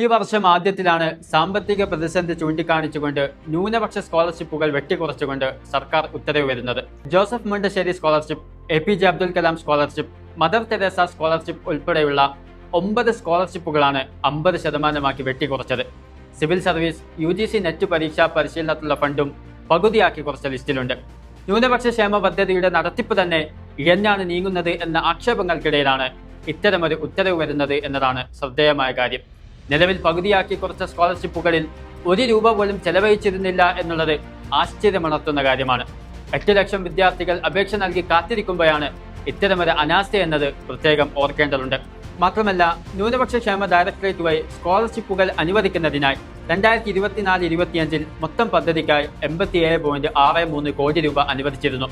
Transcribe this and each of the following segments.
ഈ വർഷം ആദ്യത്തിലാണ് സാമ്പത്തിക പ്രതിസന്ധി ചൂണ്ടിക്കാണിച്ചുകൊണ്ട് ന്യൂനപക്ഷ സ്കോളർഷിപ്പുകൾ വെട്ടിക്കുറച്ചുകൊണ്ട് സർക്കാർ ഉത്തരവ് വരുന്നത്. Joseph Mundassery scholarship A P J Abdul Kalam scholarship Mother Teresa scholarship ഉൾപ്പെടെയുള്ള ഒമ്പത് സ്കോളർഷിപ്പുകളാണ് അമ്പത് ശതമാനമാക്കി വെട്ടിക്കുറച്ചത്. Civil service U G C net പരീക്ഷാ പരിശീലനത്തിലുള്ള ഫണ്ടും പകുതിയാക്കി കുറച്ച ലിസ്റ്റിലുണ്ട്. ന്യൂനപക്ഷ ക്ഷേമ പദ്ധതിയുടെ നടത്തിപ്പ് തന്നെ ഇഴഞ്ഞാണ് നീങ്ങുന്നത് എന്ന ആക്ഷേപങ്ങൾക്കിടയിലാണ് ഇത്തരമൊരു ഉത്തരവ് വരുന്നത് എന്നതാണ് ശ്രദ്ധേയമായ കാര്യം. നിലവിൽ പകുതിയാക്കി കുറച്ച സ്കോളർഷിപ്പുകളിൽ ഒരു രൂപ പോലും ചെലവഴിച്ചിരുന്നില്ല എന്നുള്ളത് ആശ്ചര്യമുണർത്തുന്ന കാര്യമാണ്. എട്ട് ലക്ഷം വിദ്യാർത്ഥികൾ അപേക്ഷ നൽകി കാത്തിരിക്കുമ്പോഴാണ് ഇത്തരമൊരു അനാസ്ഥ എന്നത് പ്രത്യേകം ഓർക്കേണ്ടതുണ്ട്. മാത്രമല്ല ന്യൂനപക്ഷ ക്ഷേമ ഡയറക്ടറേറ്റ് വഴി സ്കോളർഷിപ്പുകൾ അനുവദിക്കുന്നതിനായി രണ്ടായിരത്തി ഇരുപത്തിനാല് ഇരുപത്തിയഞ്ചിൽ മൊത്തം പദ്ധതിക്കായി എൺപത്തിയേഴ് പോയിന്റ് ആറ് മൂന്ന് കോടി രൂപ അനുവദിച്ചിരുന്നു.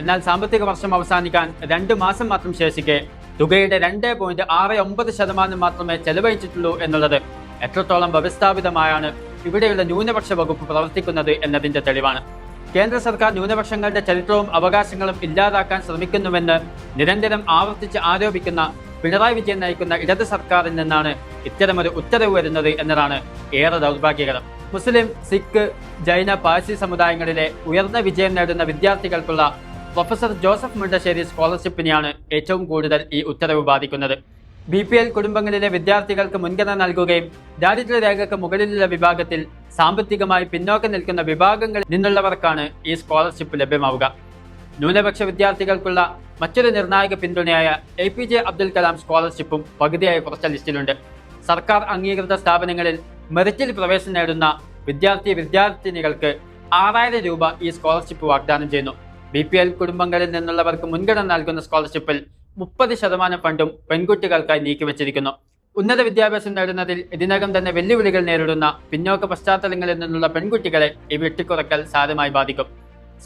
എന്നാൽ സാമ്പത്തിക വർഷം അവസാനിക്കാൻ രണ്ട് മാസം മാത്രം ശേഷിക്കെ തുകയുടെ രണ്ട് പോയിന്റ് ആറ് ഒമ്പത് ശതമാനം മാത്രമേ ചെലവഴിച്ചിട്ടുള്ളൂ എന്നുള്ളത് എത്രത്തോളം വ്യവസ്ഥാപിതമായാണ് ഇവിടെയുള്ള ന്യൂനപക്ഷ വകുപ്പ് പ്രവർത്തിക്കുന്നത് എന്നതിന്റെ തെളിവാണ്. കേന്ദ്ര സർക്കാർ ന്യൂനപക്ഷങ്ങളുടെ ചരിത്രവും അവകാശങ്ങളും ഇല്ലാതാക്കാൻ ശ്രമിക്കുന്നുവെന്ന് നിരന്തരം ആവർത്തിച്ച് ആരോപിക്കുന്ന പിണറായി വിജയൻ നയിക്കുന്ന ഇടത് സർക്കാരിൽ നിന്നാണ് ഇത്തരമൊരു ഉത്തരവ് വരുന്നത് എന്നതാണ് ഏറെ ദൗർഭാഗ്യകരം. മുസ്ലിം സിഖ് ജൈന പാഴ്സി സമുദായങ്ങളിലെ ഉയർന്ന വിജയം നേടുന്ന വിദ്യാർത്ഥികൾക്കുള്ള പ്രൊഫസർ ജോസഫ് മുണ്ടശ്ശേരി സ്കോളർഷിപ്പിനെയാണ് ഏറ്റവും കൂടുതൽ ഈ ഉത്തരവ് ബാധിക്കുന്നത്. ബി പി എൽ കുടുംബങ്ങളിലെ വിദ്യാർത്ഥികൾക്ക് മുൻഗണന നൽകുകയും ദാരിദ്ര്യരേഖയ്ക്ക് മുകളിലുള്ള വിഭാഗത്തിൽ സാമ്പത്തികമായി പിന്നോക്കം നിൽക്കുന്ന വിഭാഗങ്ങളിൽ നിന്നുള്ളവർക്കാണ് ഈ സ്കോളർഷിപ്പ് ലഭ്യമാവുക. ന്യൂനപക്ഷ വിദ്യാർത്ഥികൾക്കുള്ള മറ്റൊരു നിർണായക പിന്തുണയായ A P J Abdul Kalam സ്കോളർഷിപ്പും പകുതിയായി കുറച്ച ലിസ്റ്റിലുണ്ട്. സർക്കാർ അംഗീകൃത സ്ഥാപനങ്ങളിൽ മെറിറ്റിൽ പ്രവേശനം നേടുന്ന വിദ്യാർത്ഥി വിദ്യാർത്ഥിനികൾക്ക് ആറായിരം രൂപ ഈ സ്കോളർഷിപ്പ് വാഗ്ദാനം ചെയ്യുന്നു. ബി പി എൽ കുടുംബങ്ങളിൽ നിന്നുള്ളവർക്ക് മുൻഗണന നൽകുന്ന സ്കോളർഷിപ്പിൽ മുപ്പത് ശതമാനം ഫണ്ടും പെൺകുട്ടികൾക്കായി നീക്കിവച്ചിരിക്കുന്നു ഉന്നത വിദ്യാഭ്യാസം നേടുന്നതിൽ ഇതിനകം തന്നെ വെല്ലുവിളികൾ നേരിടുന്ന പിന്നോക്ക പശ്ചാത്തലങ്ങളിൽ നിന്നുള്ള പെൺകുട്ടികളെ ഈ വെട്ടിക്കുറക്കൽ സാരമായി ബാധിക്കും.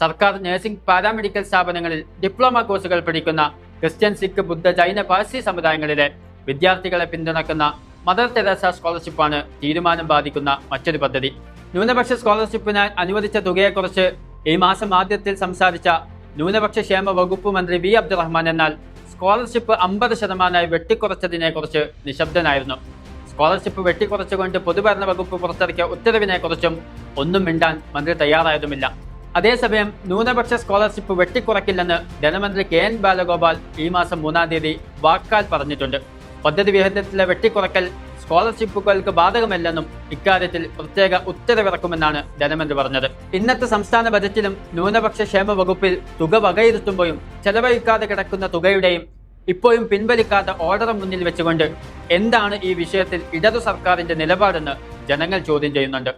സർക്കാർ നഴ്സിംഗ് പാരാമെഡിക്കൽ സ്ഥാപനങ്ങളിൽ ഡിപ്ലോമ കോഴ്സുകൾ പഠിക്കുന്ന ക്രിസ്ത്യൻ സിഖ് ബുദ്ധ ജൈന പാഴ്സി സമുദായങ്ങളിലെ വിദ്യാർത്ഥികളെ പിന്തുണക്കുന്ന മദർ തെരേസ സ്കോളർഷിപ്പാണ് തീരുമാനം ബാധിക്കുന്ന മറ്റൊരു പദ്ധതി. ന്യൂനപക്ഷ സ്കോളർഷിപ്പിനായി അനുവദിച്ച തുകയെക്കുറിച്ച് ഈ മാസം ആദ്യത്തിൽ സംസാരിച്ച ന്യൂനപക്ഷ ക്ഷേമ വകുപ്പ് മന്ത്രി വി അബ്ദുറഹ്മാൻ എന്നാൽ സ്കോളർഷിപ്പ് അമ്പത് ശതമാനമായി വെട്ടിക്കുറച്ചതിനെക്കുറിച്ച് നിശബ്ദനായിരുന്നു. സ്കോളർഷിപ്പ് വെട്ടിക്കുറച്ചുകൊണ്ട് പൊതുഭരണ വകുപ്പ് പുറത്തിറക്കിയ ഉത്തരവിനെക്കുറിച്ചും ഒന്നും മിണ്ടാൻ മന്ത്രി തയ്യാറായതുമില്ല. അതേസമയം ന്യൂനപക്ഷ സ്കോളർഷിപ്പ് വെട്ടിക്കുറക്കില്ലെന്ന് ധനമന്ത്രി കെ എൻ ബാലഗോപാൽ ഈ മാസം മൂന്നാം തീയതി വാക്കാൽ പറഞ്ഞിട്ടുണ്ട്. പദ്ധതി വിഹിതത്തിലെ വെട്ടിക്കുറക്കൽ സ്കോളർഷിപ്പുകൾക്ക് ബാധകമല്ലെന്നും ഇക്കാര്യത്തിൽ പ്രത്യേക ഉത്തരവിറക്കുമെന്നാണ് ധനമന്ത്രി പറഞ്ഞത്. ഇന്നത്തെ സംസ്ഥാന ബജറ്റിലും ന്യൂനപക്ഷ ക്ഷേമ വകുപ്പിൽ തുക വകയിരുത്തുമ്പോഴും ചെലവഴിക്കാതെ കിടക്കുന്ന തുകയുടെയും ഇപ്പോഴും പിൻവലിക്കാത്ത ഓർഡർ മുന്നിൽ വെച്ചുകൊണ്ട് എന്താണ് ഈ വിഷയത്തിൽ ഇടതു സർക്കാരിന്റെ നിലപാടെന്ന് ജനങ്ങൾ ചോദ്യം ചെയ്യുന്നുണ്ട്.